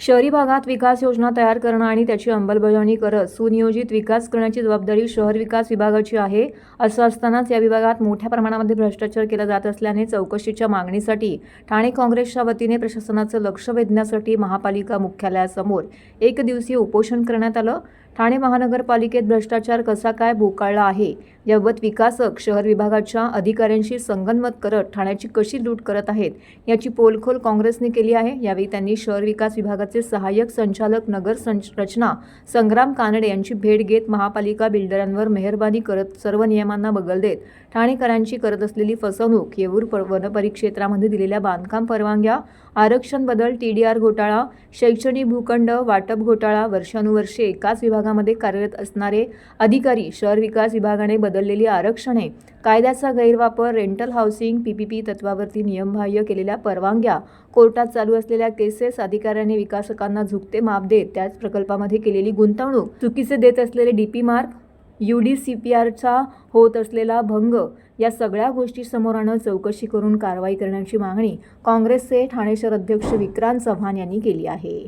शहरी भागात विकास योजना तयार करणं आणि त्याची अंमलबजावणी करत सुनियोजित विकास करण्याची जबाबदारी शहर विकास विभागाची आहे असं असतानाच या विभागात मोठ्या प्रमाणामध्ये भ्रष्टाचार केला जात असल्याने चौकशीच्या मागणीसाठी ठाणे काँग्रेसच्या वतीने प्रशासनाचं लक्ष वेधण्यासाठी महापालिका मुख्यालयासमोर एक दिवसीय उपोषण करण्यात आलं. ठाणे महानगरपालिकेत भ्रष्टाचार कसा काय भोकाळला आहे याबाबत विकासक शहर विभागाच्या अधिकाऱ्यांशी संगनमत करत ठाण्याची कशी लूट करत आहेत याची पोलखोल काँग्रेसने केली आहे. यावेळी त्यांनी शहर विकास विभागाचे सहाय्यक संचालक नगर संच रचना संग्राम कानडे यांची भेट घेत महापालिका बिल्डरांवर मेहरबानी करत सर्व नियमांना बगल देत ठाणेकरांची करत असलेली फसवणूक येऊर वनपरिक्षेत्रामध्ये दिलेल्या बांधकाम परवानग्या आरक्षण बदल टी डी आर घोटाळा शैक्षणिक भूखंड वाटप घोटाळा वर्षानुवर्षे एकाच विभागात विभागामध्ये कार्यरत असणारे अधिकारी शहर विकास विभागाने बदललेली आरक्षणे कायद्याचा गैरवापर रेंटल हाऊसिंग पीपीपी तत्वावरती नियमबाह्य केलेल्या परवानग्या कोर्टात चालू असलेल्या केसेस अधिकाऱ्यांनी विकासकांना झुकते माप देत त्याच प्रकल्पामध्ये केलेली गुंतवणूक चुकीचे देत असलेले DP mark U D C P आरचा होत असलेला भंग या सगळ्या गोष्टी समोर आणत चौकशी करून कारवाई करण्याची मागणी काँग्रेसचे ठाणे शहर अध्यक्ष विक्रांत चव्हाण यांनी केली आहे.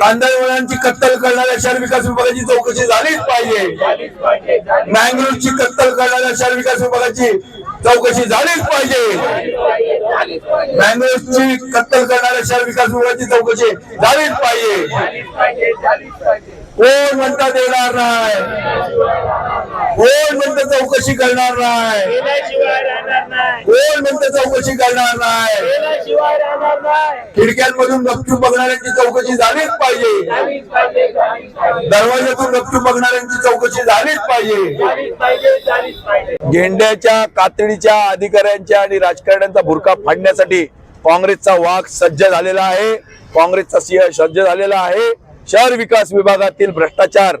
कांदळवळांची कत्तल करणाऱ्या शहर विकास विभागाची चौकशी झालीच पाहिजे. मँगलोरची कत्तल करणाऱ्या शहर विकास विभागाची चौकशी झालीच पाहिजे. मँगलोरची कत्तल करणाऱ्या शहर विकास विभागाची चौकशी झालीच पाहिजे. कोण म्हणता देणार नाही? कोण म्हणतं चौकशी करणार नाही? कोण म्हणतं चौकशी करणार नाही? खिडक्यांमधून गपचूप बघणाऱ्यांची चौकशी झालीच पाहिजे. दरवाजातून गपचूप बघणाऱ्यांची चौकशी झालीच पाहिजे. गेंड्याच्या कातडीच्या अधिकाऱ्यांच्या आणि राजकारण्यांचा भुरका फाडण्यासाठी काँग्रेसचा वाघ सज्ज झालेला आहे. काँग्रेसचा सिंह सज्ज झालेला आहे. शहर विकास विभागातील भ्रष्टाचार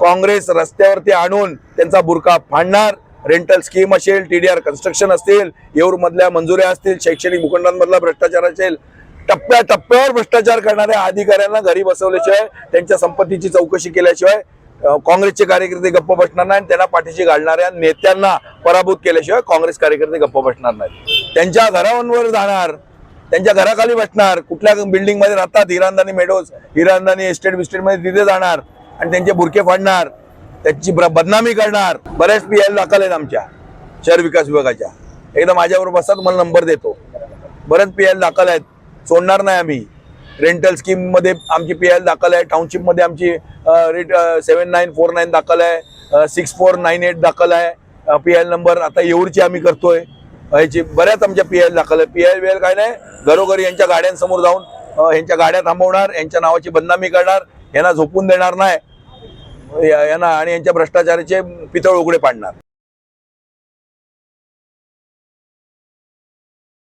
काँग्रेस रस्त्यावरती आणून त्यांचा बुरका फाडणार. रेंटल स्कीम असेल टी डी आर कन्स्ट्रक्शन असतील येऊरमधल्या मंजुऱ्या असतील शैक्षणिक भूखंडांमधला भ्रष्टाचार असेल टप्प्या टप्प्यावर भ्रष्टाचार करणाऱ्या अधिकाऱ्यांना घरी बसवल्याशिवाय त्यांच्या संपत्तीची चौकशी केल्याशिवाय काँग्रेसचे कार्यकर्ते गप्प बसणार नाही आणि त्यांना पाठीशी घालणाऱ्या नेत्यांना पराभूत केल्याशिवाय काँग्रेस कार्यकर्ते गप्प बसणार नाही त्यांच्या घरांवर जाणार त्यांच्या घराखाली बसणार कुठल्या बिल्डिंगमध्ये राहतात हिरांदानी मेडोज हिरांदानी एस्टेट बिस्टेटमध्ये तिथे जाणार. आणि त्यांचे बुरके फाडणार त्याची ब्र- बदनामी करणार. बऱ्याच पी एल दाखल आहेत आमच्या शहर विकास विभागाच्या. एकदा माझ्याबरोबर बसतात मला नंबर देतो. बरेच पी एल दाखल आहेत सोडणार नाही आम्ही. रेंटल स्कीममध्ये आमची पी एल दाखल आहे टाउनशिपमध्ये आमची rate seven nine four nine दाखल आहे सिक्स फोर नाईन एट दाखल आहे. पी एल नंबर आता येऊरची आम्ही करतोय. ह्याची बऱ्याच आमच्या पी एल दाखल आहे पी एल वेल काय नाही घरोघरी यांच्या गाड्यांसमोर जाऊन यांच्या गाड्या थांबवणार यांच्या नावाची बदनामी करणार यांना झोपून देणार नाही. यांना आणि यांच्या भ्रष्टाचाराचे पितळ उघडे पाडणार.